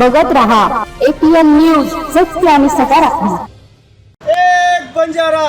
बघत रहा. APN news सत्य आणि सकारात्मक. एक बंजारा.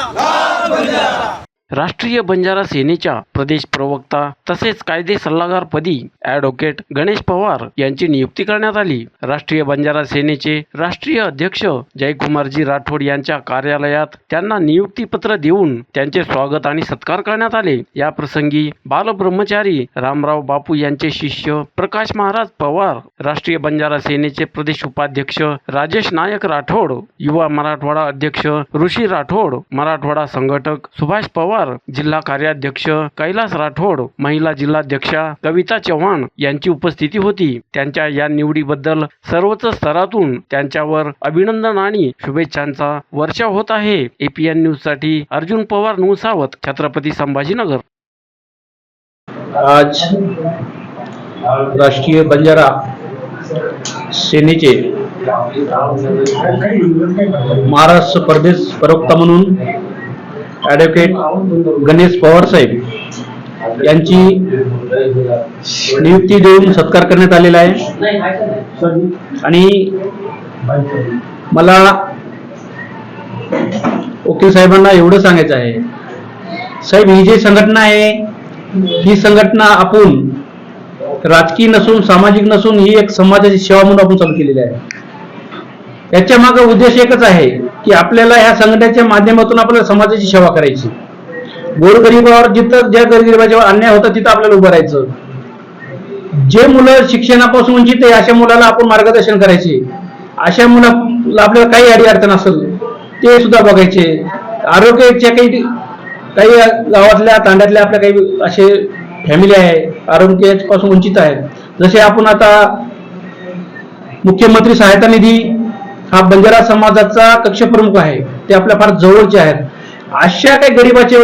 राष्ट्रीय बंजारा सेनेच्या प्रदेश प्रवक्ता तसेच कायदे सल्लागारपदी ॲडव्होकेट गणेश पवार यांची नियुक्ती करण्यात आली. राष्ट्रीय बंजारा सेनेचे राष्ट्रीय अध्यक्ष जयकुमारजी राठोड यांच्या कार्यालयात त्यांना नियुक्तीपत्र देऊन त्यांचे स्वागत आणि सत्कार करण्यात आले. या प्रसंगी बालब्रह्मचारी रामराव बापू यांचे शिष्य प्रकाश महाराज पवार राष्ट्रीय बंजारा सेनेचे प्रदेश उपाध्यक्ष राजेश नायक राठोड युवा मराठवाडा अध्यक्ष ऋषी राठोड मराठवाडा संघटक सुभाष पवार जिल्हा कार्याध्यक्ष कैलास राठोड महिला जिल्हाध्यक्षा कविता चव्हाण यांची उपस्थिती होती. त्यांच्या या निवडीबद्दल सर्वच स्तरातून त्यांच्यावर अभिनंदन आणि शुभेच्छांचा वर्षाव होत आहे. एपीएन न्यूजसाठी अर्जुन पवार नुसावत छत्रपती संभाजीनगर. आज राष्ट्रीय बंजारा सेनेचे महाराष्ट्र प्रदेश प्रवक्ता म्हणून ॲडव्होकेट गणेश पवार साहेब यांची नियुक्ती देऊन सत्कार करण्यात आलेला आहे. आणि मला वकील साहेबांना एवढं सांगायचं आहे. साहेब ही जी संघटना आहे ही संघटना आपण राजकीय नसून सामाजिक नसून ही एक समाजाची सेवा म्हणून आपण चालू केलेली आहे. याच्या मागे उद्देश एकच आहे. की आपल्याला ह्या संघटनेच्या माध्यमातून आपल्याला समाजाची सेवा करायची. गोरगरिबावर जिथं ज्या गोरगरिबाच्यावर अन्याय होता तिथं आपल्याला उभं राहायचं. जे मुलं शिक्षणापासून वंचित आहे अशा मुलाला आपण मार्गदर्शन करायचे. अशा मुलाला आपल्याला काही अडी अडचण असेल ते सुद्धा बघायचे. आरोग्याच्या काही काही गावातल्या तांड्यातल्या आपल्या काही असे फॅमिली आहे आरोग्यापासून वंचित आहेत जसे आपण आता मुख्यमंत्री सहायता निधी हा बंजारा समाजाचा कक्षप्रमुख आहे. ते आपल्या फार जवळचे आहेत. अशा काही गरिबाचे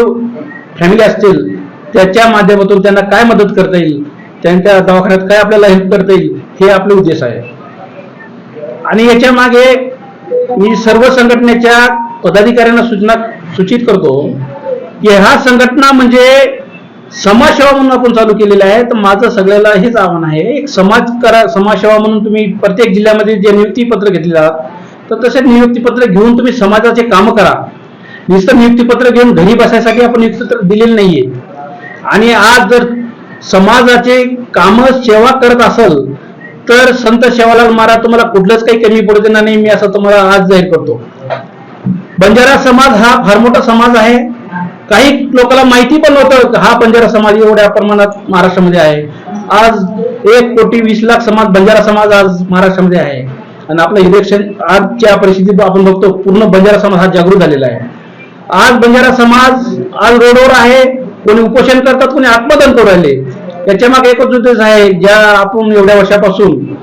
फॅमिली असतील त्याच्या माध्यमातून त्यांना काय मदत करता येईल? त्यांच्या दवाखान्यात काय आपल्याला हेल्प करता येईल? हे आपले उद्देश आहे. आणि याच्या मागे मी सर्व संघटनेच्या पदाधिकाऱ्यांना सूचना सूचित करतो की ह्या संघटना म्हणजे समाजसेवा म्हणून आपण चालू केलेल्या आहे. तर माझं सगळ्याला हेच आव्हान आहे. एक समाज करा समाजसेवा म्हणून तुम्ही प्रत्येक जिल्ह्यामध्ये जे नियुक्तीपत्र घेतलेले जातात तर तसे नियुक्तीपत्र घेऊन तुम्ही समाजाचे कामं करा. नुसतं नियुक्तीपत्र घेऊन घरी बसायसाठी आपण नियुक्तीपत्र दिलेलं नाहीये. आणि आज जर समाजाचे काम सेवा करत असेल तर संत सेवालाल महाराज तुम्हाला कुठलंच काही कमी पडू देणार नाही मी असं तुम्हाला आज जाहीर करतो. बंजारा समाज हा फार मोठा समाज आहे. काही लोकांना माहिती पण नव्हतं हा बंजारा समाज एवढ्या प्रमाणात महाराष्ट्रामध्ये आहे. आज एक कोटी वीस लाख समाज बंजारा समाज आज महाराष्ट्रामध्ये आहे. आणि आपलं इलेक्शन आजच्या परिस्थितीत आपण बघतो पूर्ण बंजारा समाज हा जागृत झालेला आहे. आज बंजारा समाज आज रोडवर आहे कोणी उपोषण करतात कोणी आत्मदान करू राहिले. याच्या मागे एकच उद्देश आहे ज्या आपण एवढ्या वर्षापासून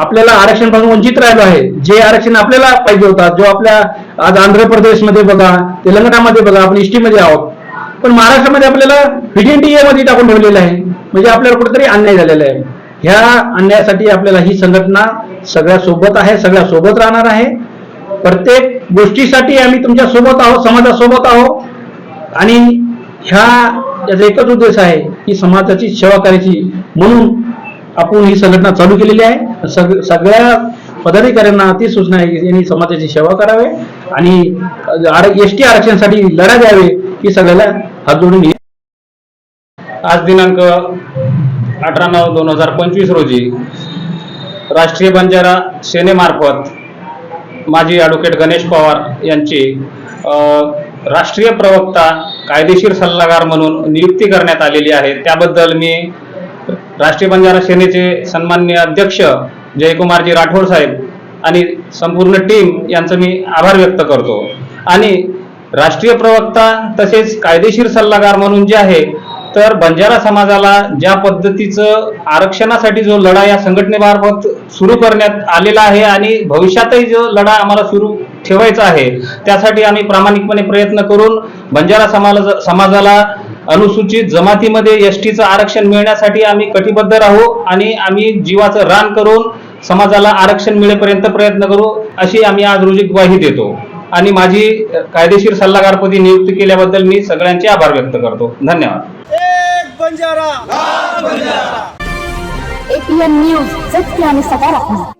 आपल्याला आरक्षणापासून वंचित राहिलो आहे जे आरक्षण आपल्याला पाहिजे होता जो आपल्या आज आंध्र प्रदेशमध्ये बघा तेलंगणामध्ये बघा आपण इष्टीमध्ये आहोत. पण महाराष्ट्रामध्ये आपल्याला व्हिडिएनटीए मध्ये टाकून ठेवलेलं आहे. म्हणजे आपल्याला कुठेतरी अन्याय झालेला आहे. ह्या अन्यायासाठी आपल्याला ही संघटना सगळ्या सोबत आहे सगळ्या सोबत राहणार आहे. प्रत्येक गोष्टीसाठी आम्ही तुमच्यासोबत आहोत समाजासोबत आहोत. आणि ह्या याचा एकच उद्देश आहे की समाजाची सेवा करायची. म्हणून आपण ही संघटना चालू केलेली आहे. सग सगळ्या पदाधिकाऱ्यांना ती सूचना आहे की यांनी समाजाची सेवा करावे आणि एस टी आरक्षणासाठी लढा द्यावे ही सगळ्याला हात जोडून आज दिनांक अठरा नऊ दोन हजार पंचवीस रोजी राष्ट्रीय बंजारा सेनेमार्फत माजी ॲडव्होकेट गणेश पवार यांची राष्ट्रीय प्रवक्ता कायदेशीर सल्लागार म्हणून नियुक्ती करण्यात आलेली आहे. त्याबद्दल मी राष्ट्रीय बंजारा सेनेचे सन्माननीय अध्यक्ष जयकुमारजी राठोड साहेब आणि संपूर्ण टीम यांचं मी आभार व्यक्त करतो. आणि राष्ट्रीय प्रवक्ता तसेच कायदेशीर सल्लागार म्हणून जे आहे तर बंजारा समाजाला ज्या पद्धतीचं आरक्षणासाठी जो लढा या संघटनेमार्फत सुरू करण्यात आलेला आहे आणि भविष्यातही जो लढा आम्हाला सुरू ठेवायचा आहे त्यासाठी आम्ही प्रामाणिकपणे प्रयत्न करून बंजारा समाज समाजाला अनुसूचित जमातीमध्ये एस टीचं आरक्षण मिळण्यासाठी आम्ही कटिबद्ध राहू आणि आम्ही जीवाचं रान करून समाजाला आरक्षण मिळेपर्यंत प्रयत्न करू अशी आम्ही आज रोजी ग्वाही देतो. आणि माझी कायदेशीर सल्लागारपदी नियुक्ती केल्याबद्दल मी सगळ्यांचे आभार व्यक्त करतो. धन्यवाद. एक बंजारा. एपीएन न्यूज सत्य आणि सकारात्मक